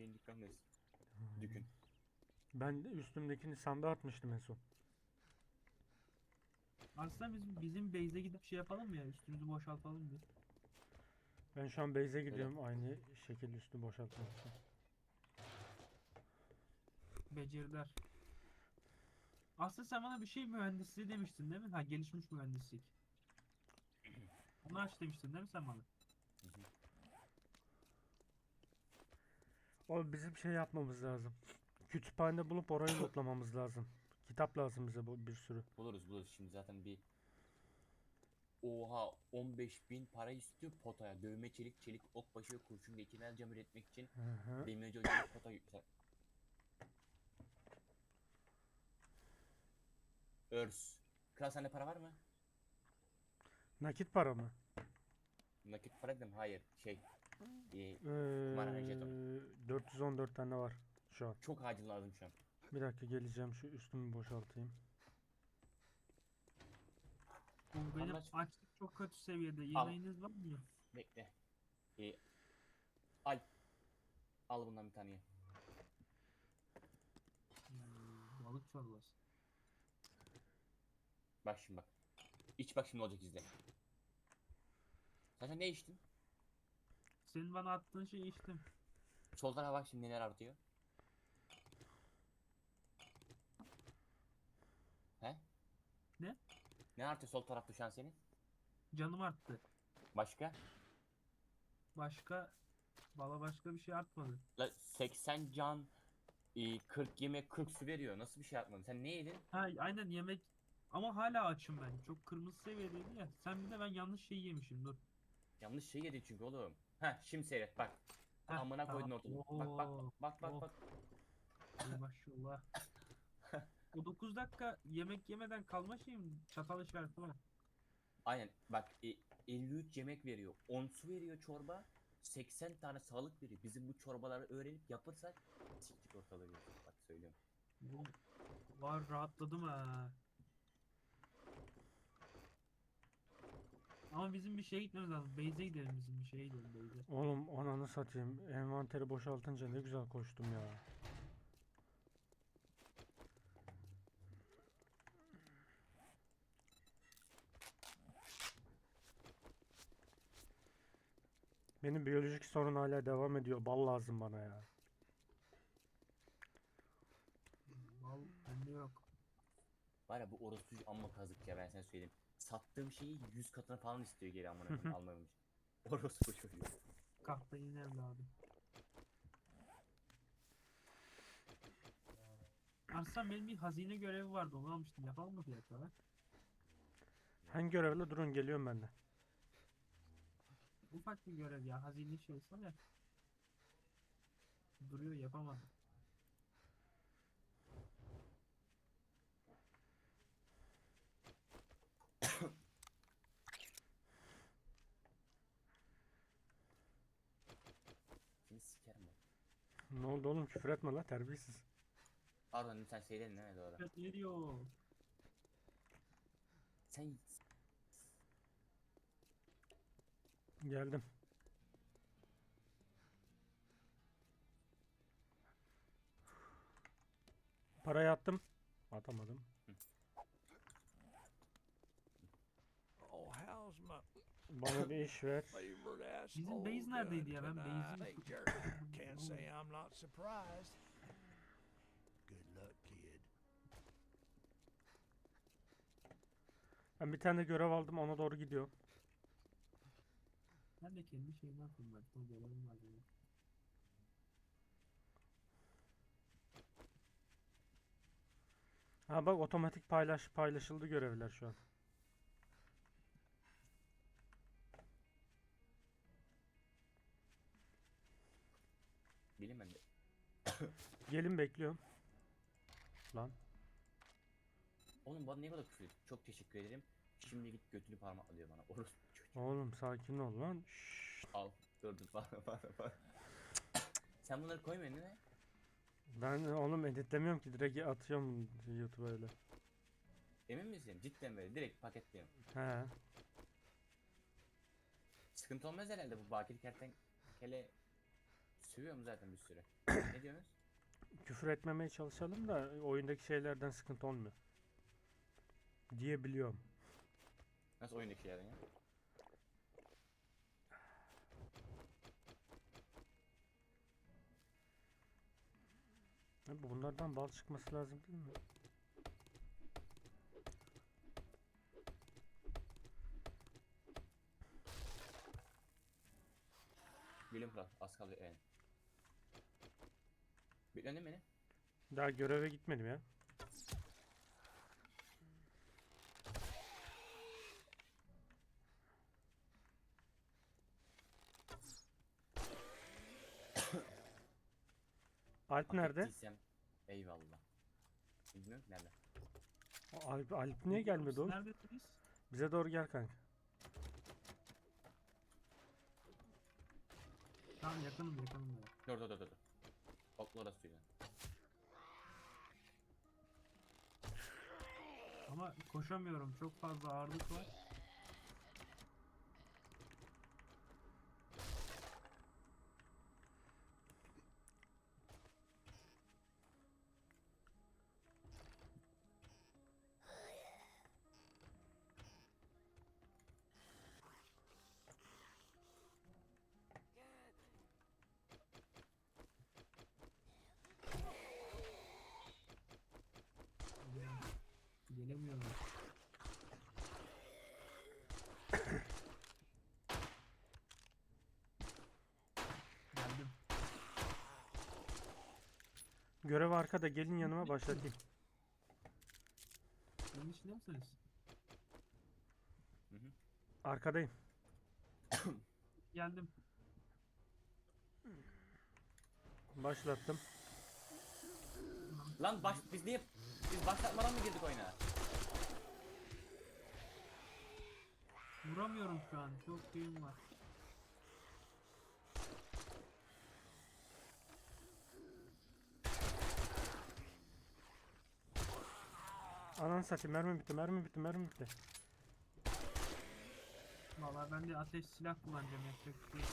şeyin dükkanındayız. Dükün. Ben de üstümdekini sandığa atmıştım en son. Aslında biz bizim base'e gidip şey yapalım mı ya üstümüzü boşaltalım bir. Ben şu an base'e gidiyorum aynı şekilde üstü boşaltmak için. Beceriler. Aslında sen bana bir şey mühendisliği demiştin değil mi? Ha gelişmiş mühendislik. Onu aç demiştin değil mi sen bana? O bizim şey yapmamız lazım. Kütüphane bulup orayı lootlamamız lazım. Kitap lazım bize bu bir sürü. Buluruz buluruz şimdi zaten bir Oha 15 bin para istiyor potaya. Dövme çelik, çelik, okbaşı ve kurşun ikimel cam üretmek için Hı hı. benim önce hocam pota yükselt. Örs. Kral sende para var mı? Nakit para mı? Nakit para dedim hayır şey. E, Ee, jeton. 414 tane var şu an. çok acil lazım şu an. Bir dakika geleceğim şu üstümü boşaltayım. Benim Anlaş- açlık çok kötü seviyede. Yemeğiniz var mı? Bekle. E, al. Al bundan bir tane ye. Hmm, balık çorbası. Bak şimdi bak. İç bak şimdi olacak izle. Zaten ne içtin? Senin bana attığın şeyi içtim. Sol tarafa bak şimdi neler artıyor. He? Ne? Ne artıyor sol tarafta şu an senin? Canım arttı. Başka? Başka Valla başka bir şey artmadı. La 80 can, e, 40 yemek, 40 su veriyor. Nasıl bir şey yapmadın? Sen ne yedin? Ha aynen yemek ama hala açım ben. Çok kırmızı seviyedeydi ya. Sen bir de ben yanlış şeyi yemişim dur. Yanlış şey yedin çünkü oğlum. Heh şimdi seyret bak. Heh, Amına koydun ortalığı. Bak bak Oo, bak bak oh. bak. Ey maşallah. O 9 dakika yemek yemeden kalma şeyim çatal işareti var. Aynen bak e, 53 yemek veriyor. 10 su veriyor çorba. 80 tane sağlık veriyor. Bizim bu çorbaları öğrenip yapırsak siktik ortalığı. Bak söylüyorum. Bu var rahatladım ha. Ama bizim bir şeye gitmemiz lazım. Base'e gidelim bizim bir şeye gidelim base'e. Oğlum ananı satayım. Envanteri boşaltınca ne güzel koştum ya. Benim biyolojik sorun hala devam ediyor. Bal lazım bana ya. Mal bende yok. Var ya bu orospu amma kazık ya ben sana söyleyeyim. Sattığım şeyi 100 katına falan istiyor geri amına koyayım almamış. Orospu çocuğu. Kahpeyin evladım. Arslan benim bir hazine görevi vardı onu almıştım. Yapalım mı fiyatlara? Hangi görevle durun geliyorum ben de. Ufak bir görev ya. Hazine şeysi var ya. Duruyor yapamadım. Seni sikerim bak. Ne oldu oğlum küfür etme la terbiyesiz. Pardon sen şeyden değil mi doğru? Evet ne diyor? Sen Geldim. Parayı attım. Atamadım. Bana bir iş ver. Bizim base neredeydi ya? Ben Can't say I'm not surprised. Good luck, kid. Ben bir tane görev aldım ona doğru gidiyorum. Ben de kendi şeyimi yapayım ben. O görevim var benim. Ha bak otomatik paylaş paylaşıldı görevler şu an. Gelin bekliyorum. Lan. Oğlum bana niye böyle küfür ediyorsun? Çok teşekkür ederim. Şimdi git götünü parmakla diyor bana. Orospu çocuğu. Oğlum sakin ol lan. Şşş. Al. Dur dur bana bana bana. Sen bunları değil mi? Ben oğlum editlemiyorum ki direkt atıyorum YouTube'a öyle. Emin misin? Cidden böyle direkt paketliyorum. He. Sıkıntı olmaz herhalde bu bakir kertenkele Sövüyorum zaten bir sürü. ne diyorsunuz? Küfür etmemeye çalışalım da oyundaki şeylerden sıkıntı olmuyor. Diyebiliyorum. Nasıl oyundaki şeylerden ya? Abi Bunlardan bal çıkması lazım değil mi? Bilim kral. Az kaldı yani. Beklendin beni. Daha göreve gitmedim ya. Alp nerede? ettiysem Eyvallah. Bilmiyorum nerede. O Alp, Alp niye gelmedi oğlum? Neredesiniz? Bize doğru gel kanka. Tamam yakınım yakınım. ya. Dur dur dur dur. Orası suyla. Ama koşamıyorum. Çok fazla ağırlık var. Görev arkada gelin yanıma başlatayım. Bunun içinde misiniz? Hı hı. Arkadayım. Geldim. Başlattım. Lan baş biz niye biz başlatmadan mı girdik oyuna? Vuramıyorum şu an. Çok şeyim var. Anan satayım mermi bitti mermi bitti mermi bitti. Vallahi ben de ateş silah kullanacağım yapacak bir şey. yok.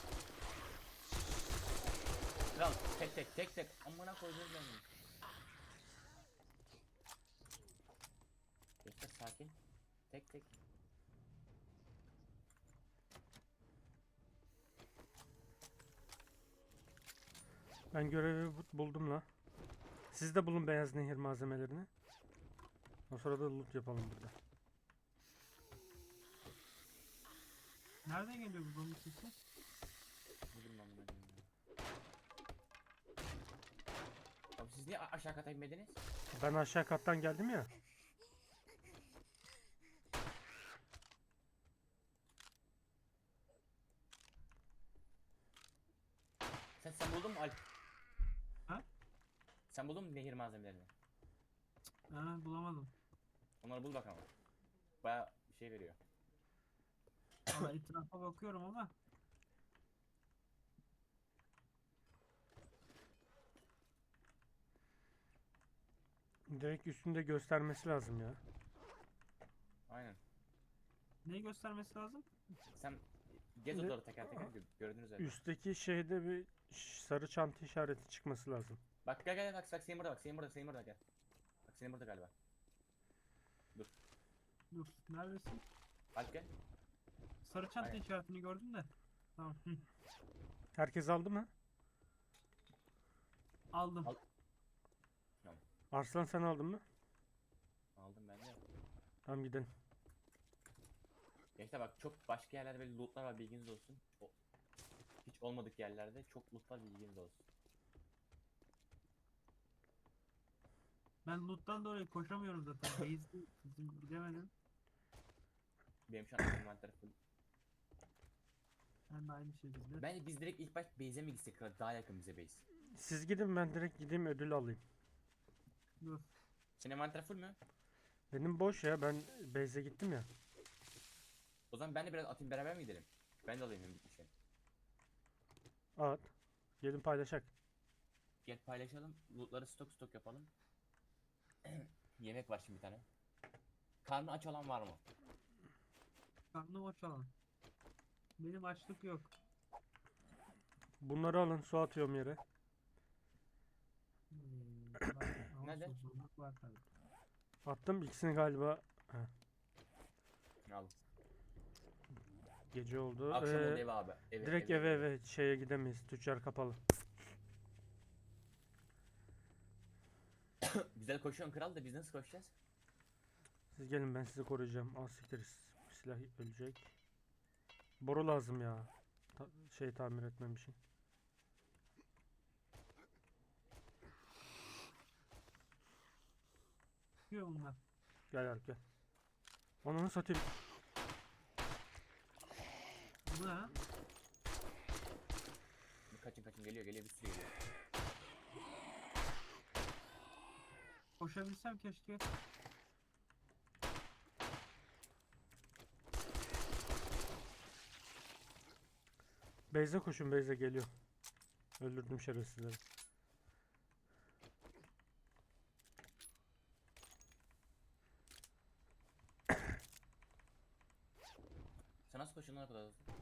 Kral tek tek tek tek amına koyduğum ben. Gençler sakin. Tek tek. Ben görevi bu- buldum la. Siz de bulun beyaz nehir malzemelerini. O sırada loot yapalım burada. Nereden geliyor bu zombi sesi? Bugün amına koyayım ya. Abi siz niye a- aşağı kata inmediniz? Ben aşağı kattan geldim ya. Sen sen buldun mu Alp? Ha? Sen buldun mu nehir malzemelerini? Ha, bulamadım. Onları bul bakalım. Baya şey veriyor. Valla etrafa bakıyorum ama Direkt üstünde göstermesi lazım ya. Aynen. neyi göstermesi lazım? Sen gez Ne? odaları teker teker gö- gördünüz zaten. Üstteki şeyde bir ş- sarı çanta işareti çıkması lazım. Bak gel gel bak bak senin burada bak senin burada senin burada gel. Bak senin burada galiba. Dur. Neredesin? Alp gel. Sarı çanta Aynen. işaretini gördüm de. Tamam. hı. Herkes aldı mı? Aldım. Al. Arslan sen aldın mı? Aldım ben de. Tamam gidelim. Gençler bak çok başka yerlerde böyle lootlar var bilginiz olsun. O, hiç olmadık yerlerde çok loot var bilginiz olsun. Ben loot'tan dolayı koşamıyorum zaten. Base'de bizim gidemedim. Benim şu an envanter full. Ben de aynı şekilde. Bence biz direkt ilk baş base'e mi gitsek daha yakın bize base. Siz gidin ben direkt gideyim ödül alayım. Dur. Senin envanter full mü? Benim boş ya ben base'e gittim ya. O zaman ben de biraz atayım beraber mi gidelim? Ben de alayım hem bir şey. At. Gelin paylaşak. Gel paylaşalım. Lootları stok stok yapalım. Yemek var şimdi bir tane. Karnı aç olan var mı? Karnım aç olan. Benim açlık yok. Bunları alın. Su atıyorum yere. Hmm, var, ama Nerede? susuzluk var tabii. Attım ikisini galiba. Al. Gece oldu. Akşam Ee, oldu eve abi. Eve, direkt eve eve şeye gidemeyiz. Tüccar kapalı. Güzel koşuyorsun kral da biz nasıl koşacağız? Siz gelin ben sizi koruyacağım. Al siktir. Silah ölecek. Boru lazım ya. Ta- şey tamir etmem için. Çıkıyor bunlar. Gel Alp gel. Onu satayım. Bu ne? ha? Kaçın kaçın geliyor geliyor bir sürü geliyor. Koşabilsem keşke. Beyze koşun Beyze geliyor. Öldürdüm şerefsizleri. Sen nasıl koşuyorsun lan o kadar hızlı?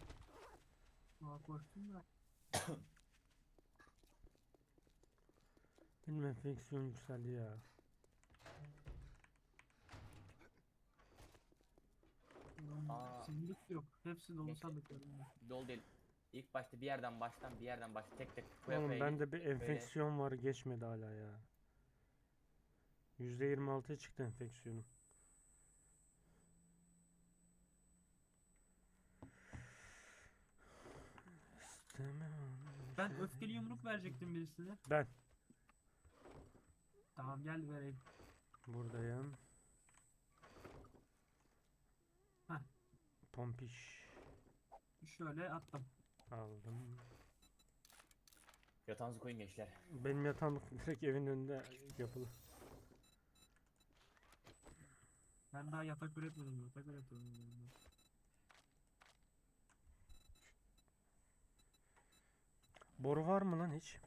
Aa, koştum da. Benim enfeksiyon yükseldi ya. Hmm, Aa. Sandık yok. Hepsi dolu Geçti. sandıklarım var. Dol değil. İlk başta bir yerden baştan bir yerden başla tek tek koya Oğlum koya git. bende bir enfeksiyon var geçmedi hala ya. %26'ya çıktı enfeksiyonum. İstemem Ben öfkeli yumruk verecektim birisine. Ben Tamam gel vereyim. buradayım. Heh. Pompiş Şöyle attım. aldım. Yatağınızı koyun gençler. Benim yatağım direkt evin önünde yapılı. Ben daha yatak üretmedim. Yatak üretiyorum. Boru var mı lan hiç?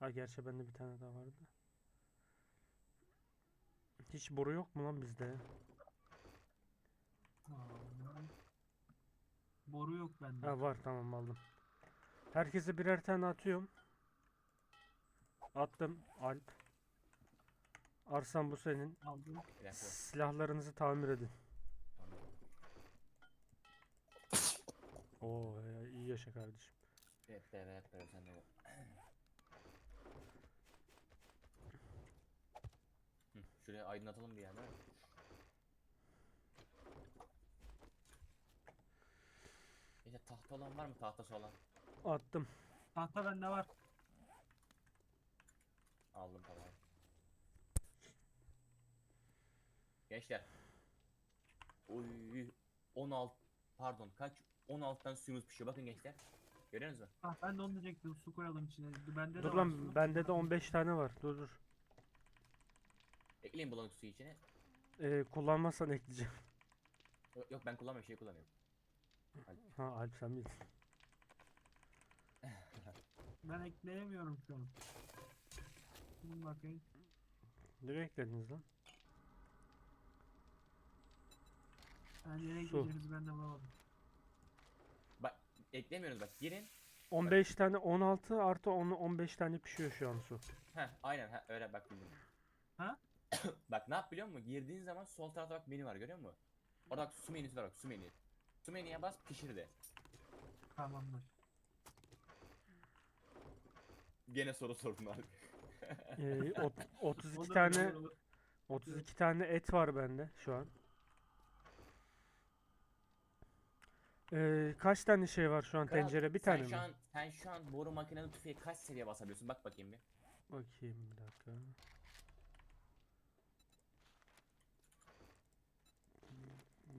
Ha gerçi bende bir tane daha vardı. Hiç boru yok mu lan bizde? Boru yok bende. Ha var tamam aldım. Herkese birer tane atıyorum. Attım Alp. Arslan bu senin. Aldım. Silahlarınızı tamir edin. Oo iyi yaşa kardeşim. Hep beraber hep beraber sen de. Hı, şuraya aydınlatalım bir yerde. İşte tahta olan var mı tahtası olan? Attım. Tahta bende var. Aldım tamam. Gençler. Oy 16 pardon kaç 16'dan suyumuz pişiyor bakın gençler. Görüyor musunuz? Ah ben de onu diyecektim. Su koyalım içine. Bende Dur de var lan su. bende de 15 tane var. Dur dur. Ekleyin bulanık suyu içine. Ee, kullanmazsan ekleyeceğim. Yok, yok ben kullanmıyorum şey kullanıyorum. Ha Alp sen bilirsin. Ben ekleyemiyorum şu an. Dur bakayım. Nereye eklediniz lan? Ben nereye Su. gideceğimizi ben de bulamadım. Bak eklemiyoruz bak girin. 15 tane 16 artı 10 15 tane pişiyor şu an su. Heh aynen ha, öyle bak bildim. Ha? bak ne yap biliyor musun? Girdiğin zaman sol tarafta bak menü var görüyor musun? Orada bak su menüsü var bak su menü. Su menüye bas pişir de. Tamamdır. Gene soru sordun abi. Ee, ot- 32 Olur, tane olur, olur. 32 tane et var bende şu an. Ee, kaç tane şey var şu an Kral, tencere bir sen tane şu mi? an, sen şu an boru makineli tüfeği kaç seviye basabiliyorsun? Bak bakayım bir. Bakayım bir dakika.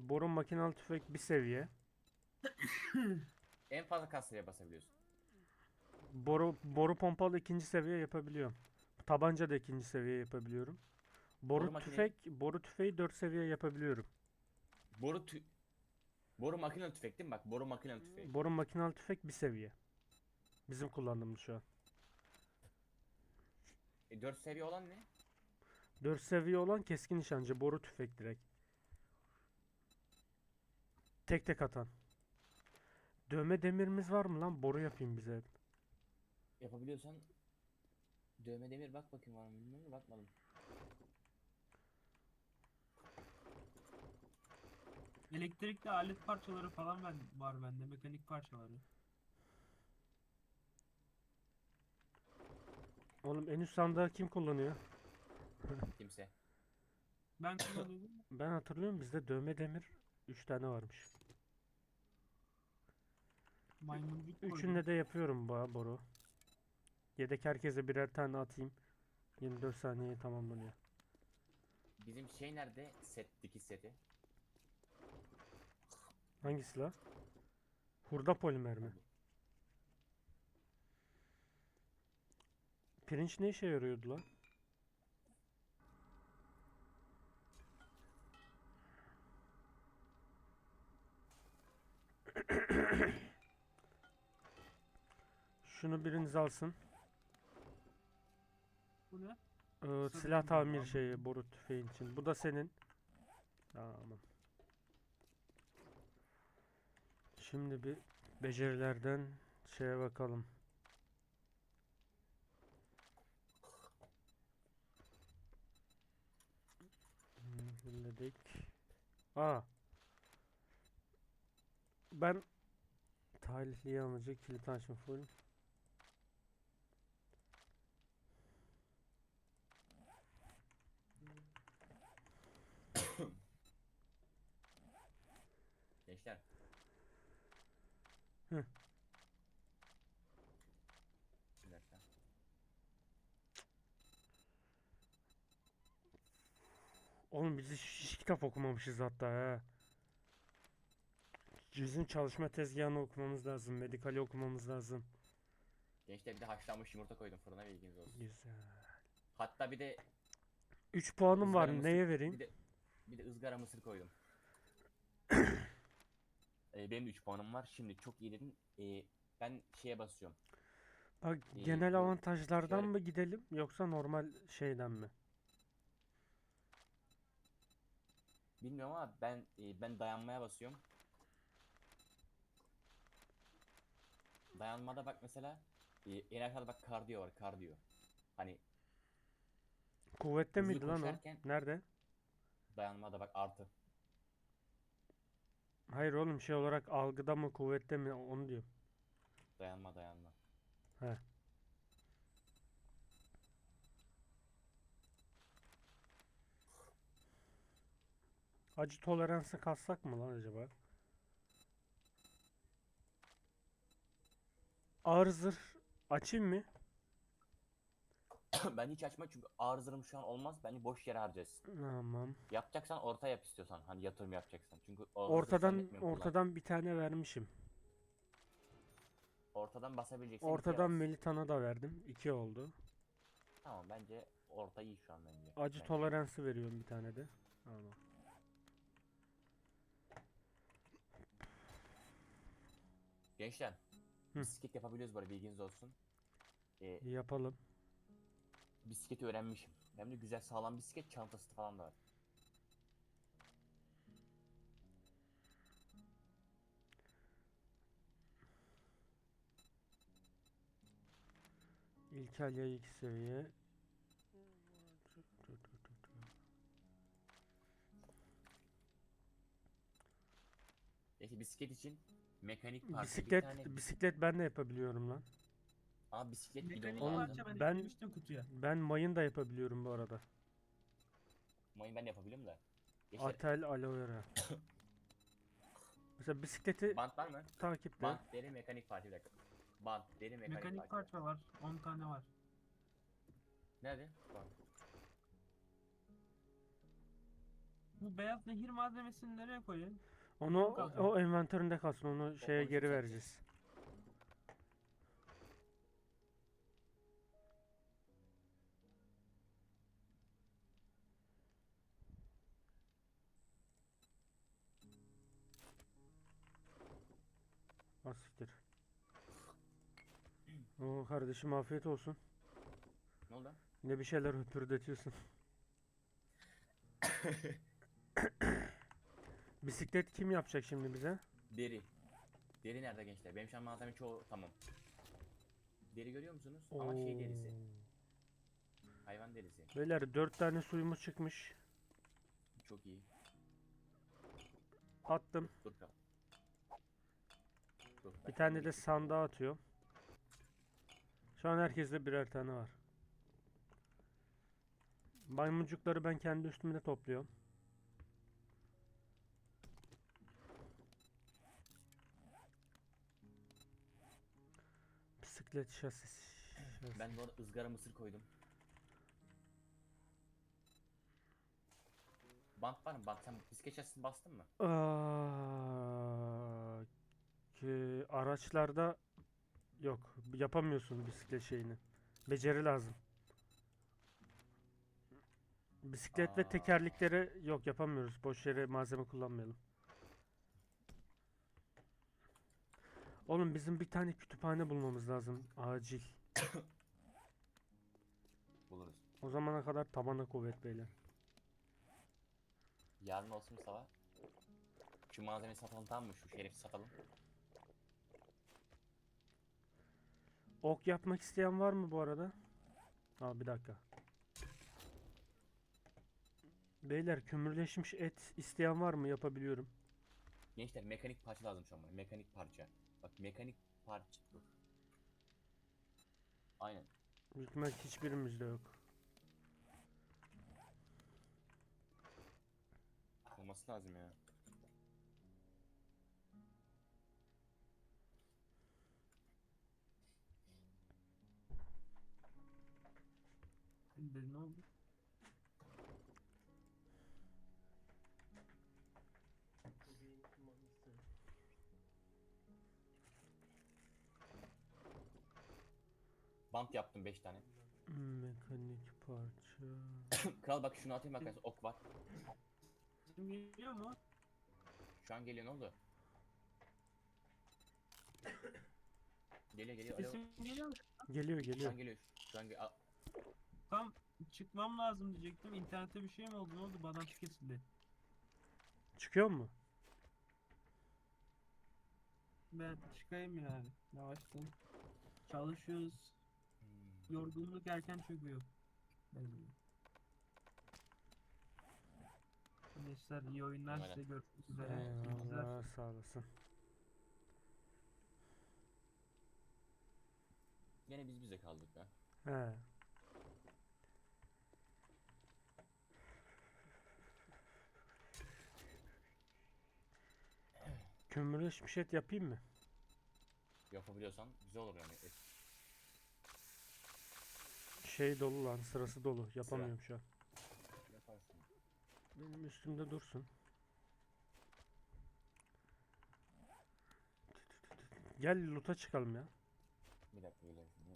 Boru makinalı tüfek bir seviye. En fazla seviye basabiliyorsun? Boru boru pompalı ikinci seviye yapabiliyorum. Tabanca da ikinci seviye yapabiliyorum. Boru, Boru makine- tüfek, boru tüfeği 4 seviye yapabiliyorum. Boru tü... Boru makineli tüfek değil mi? Bak boru makineli tüfeği. Boru makinalı tüfek bir seviye. Bizim kullandığımız şu an. E 4 seviye olan ne? 4 seviye olan keskin nişancı boru tüfek direkt. Tek tek atan. Dövme demirimiz var mı lan? Boru yapayım bize. Yapabiliyorsan dövme demir bak bakayım var mı bilmiyorum bakmadım. Elektrikli alet parçaları falan ben, var bende. Mekanik parçaları. Oğlum en üst sandığı kim kullanıyor? Kimse. Ben kullanıyordum. Ben hatırlıyorum bizde dövme demir 3 tane varmış. Maymuncuk. Üçünde de yapıyorum bu boru. Yedek herkese birer tane atayım. 24 saniyeye tamamlanıyor. Bizim şey nerede? Set dikiş seti. Hangisi la? Hurda polimer mi? Pirinç ne işe yarıyordu lan? Şunu biriniz alsın. Bu ne? Ee, silah tamir şeyi boru tüfeğin için. Bu da senin. Tamam. Şimdi bir becerilerden şeye bakalım. Hmm, Fulledik. Aa. Ben talihli yalnızca kilit açma full. Gençler. Bir dakika. Oğlum biz hiç, hiç kitap okumamışız hatta ha. Bizim çalışma tezgahını okumamız lazım. Medikali okumamız lazım. Gençler bir de haşlanmış yumurta koydum fırına bilginiz olsun. Güzel. Hatta bir de 3 puanım var. mısır- Neye vereyim? Bir de bir de ızgara mısır koydum. Ee, benim de 3 puanım var. Şimdi çok iyi dedin. Ee, ben şeye basıyorum. Bak Ee, genel avantajlardan şöyle- mı gidelim yoksa normal şeyden mi? Bilmiyorum ama ben e, ben dayanmaya basıyorum. Dayanmada bak mesela e, en aşağıda bak kardiyo var kardiyo. Hani Kuvvette miydi lan o? Nerede? dayanmada bak artı. Hayır oğlum şey olarak algıda mı kuvvette mi onu diyorum. Dayanma dayanma. He. Acı toleransı kassak mı lan acaba? Ağır zırh açayım mı? ben hiç açma çünkü arızarım şu an olmaz. Bence boş yere harcarsın. Tamam. Yapacaksan orta yap istiyorsan. Hani yatırım yapacaksan. Çünkü Ortadan ortadan bir tane vermişim. ortadan basabileceksin. Ortadan. Melitana da verdim. 2 oldu. Tamam bence orta iyi şu an bence. Acı Bence. toleransı veriyorum bir tane de. Tamam. Gençler. Hı. Bisiklet yapabiliyoruz arada bilginiz olsun. Ee, Yapalım. Bisikleti öğrenmişim. Hem de güzel sağlam bisiklet çantası falan da var. İlkel yay 2 seviye. Peki bisiklet için mekanik parça bir Bisiklet tane bisiklet ben de yapabiliyorum lan. Aa bisiklet Mekanik bidonu parça ben, ben- eklemiştim kutuya. Ben mayın da yapabiliyorum bu arada. Mayın ben de yapabiliyorum da. Gençler Atel aloe vera. Mesela bisikleti bant var mı? takipte. Bant, deri, mekanik parça bir dakika. Bant, deri, mekanik, Mekanik parça. parça var. 10 tane var. Nerede? Bant. Bu beyaz nehir malzemesini nereye koyayım? Onu o envanterinde kalsın. Onu şeye geri vereceğiz. Kardeşim afiyet olsun. Ne oldu? Ne bir şeyler höpürdetiyorsun. Bisiklet kim yapacak şimdi bize? Deri. Deri nerede gençler? Benim şu an malzeme çoğu tamam. Deri görüyor musunuz? Ama şey derisi. Hayvan derisi. Beyler dört tane suyumuz çıkmış. Çok iyi. Attım. Dur kal. Dur, Bir ben tane de sandığa atıyor. Şu an herkeste birer tane var. Maymuncukları ben kendi üstümde topluyorum. Bisiklet şasisi. şasi. Ben bu arada ızgara mısır koydum. Bant var mı? Bant sen bisiklet şasisini bastın mı? Aa, ki araçlarda yok yapamıyorsun bisiklet şeyini. Beceri lazım. Bisiklet ve Aa. tekerlekleri yok yapamıyoruz. Boş yere malzeme kullanmayalım. Oğlum bizim bir tane kütüphane bulmamız lazım acil. Buluruz. O zamana kadar tabana kuvvet beyler. Yarın olsun Mustafa. Şu malzemeyi satalım tamam mı? Şu şerifi satalım. Ok yapmak isteyen var mı bu arada? Aa bir dakika. Beyler kömürleşmiş et isteyen var mı? Yapabiliyorum. Gençler mekanik parça lazım şu an bana. Mekanik parça. Bak mekanik parça. Dur. Aynen. İhtimal hiçbirimizde yok. Olması lazım ya. Şimdi ne oldu? Bant yaptım 5 tane. Mekanik parça. Kral bak şunu atayım bak ok var. Sesim geliyor mu? Şu an geliyor ne oldu? Geliyor geliyor. Alo. Sesim geliyor mu? Geliyor Şu geliyor. an geliyor. Şu an geliyor. Tam çıkmam lazım diyecektim. İnternette bir şey mi oldu? Ne oldu? Bağlantı kesildi. Çıkıyor mu? Ben çıkayım yani. Yavaştan. Çalışıyoruz. Yorgunluk erken çöküyor. Gençler iyi oyunlar Umarım. size görüşmek üzere. Eyvallah sağ olasın. Gene biz bize kaldık ya. He. Kömürleşmiş et yapayım mı? Yapabiliyorsan güzel olur yani. Et. Şey dolu lan sırası dolu. Yapamıyorum şu an. Yaparsın. Benim üstümde dursun. Gel loot'a çıkalım ya. Bir dakika şimdi.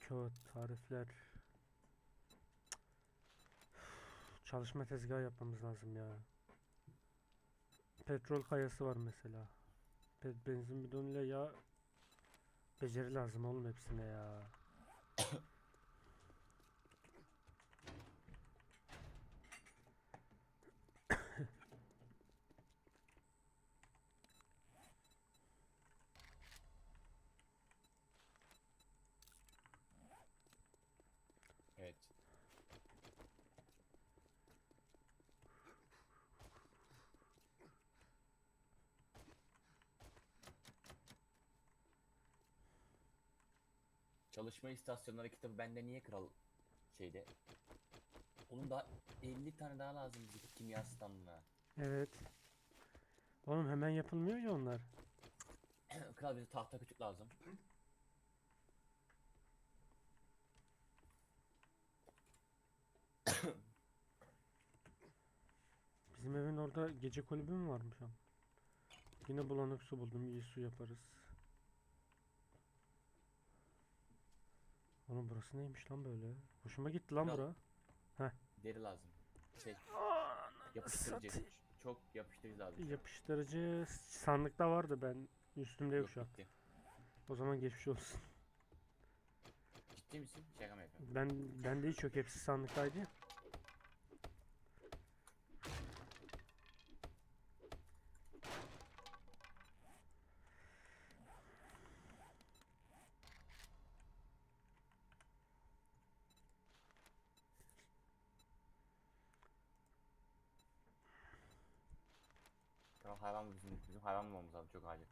Kağıt, tarifler. Çalışma tezgahı yapmamız lazım ya. Petrol kayası var mesela. Benzin bidonuyla yağ beceri lazım oğlum hepsine ya. Evet. Çalışma istasyonları kitabı bende niye kral şeyde? Oğlum daha 50 tane daha lazım bize kimya standına. Evet. Oğlum hemen yapılmıyor ya onlar. kral bize tahta kütük lazım. Bizim evin orada gece kulübü mü varmış am? Yine bulanık su buldum. iyi su yaparız. Oğlum burası neymiş lan böyle? Hoşuma gitti lan Kral. bura. Deri lazım. Şey, yapıştırıcı. satayım. Çok yapıştırıcı lazım. Yapıştırıcı sandıkta vardı ben. Üstümde yok Yok şu an. bitti. O zaman geçmiş olsun. Ciddi misin? Şaka mı yapıyorsun? Ben bende hiç yok hepsi sandıktaydı ya. Aa, hayvan bizim, bizim hayvan bulmamız lazım çok acil.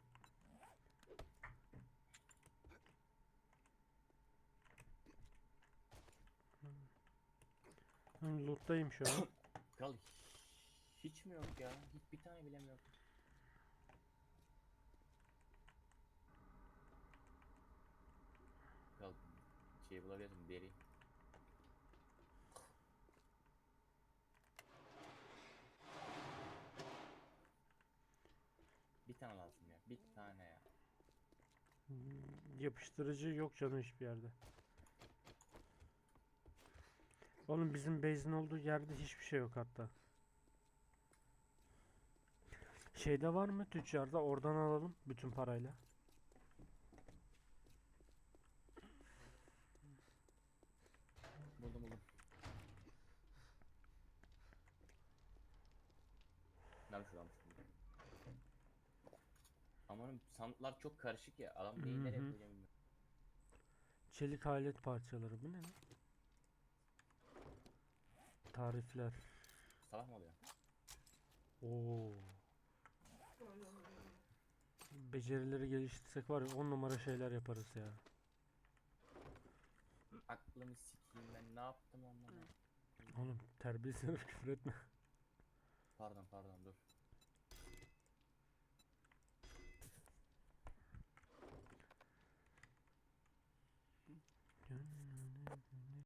Ben loot'tayım şu an. Kral hiç mi yok ya? Hiç bir tane bile mi yok? Kral şey bulabiliyorsun deri. Bir tane lazım ya. Bir tane ya. Hmm, Yapıştırıcı yok canım hiçbir yerde. Oğlum bizim base'in olduğu yerde hiçbir şey yok hatta. Şeyde var mı tüccarda? Oradan alalım bütün parayla. Buldum buldum. Nerede şuradan buldum. Amanın sandıklar çok karışık ya. Adam neyi nereye Hı hı. bilmiyorum. Çelik alet parçaları bu ne lan? Tarifler. Salak mı oluyor? Oo. Becerileri geliştirsek var ya 10 numara şeyler yaparız ya. Aklımı sikeyim ben ne yaptım onunla? Oğlum terbiyesiz küfür etme. Pardon pardon dur.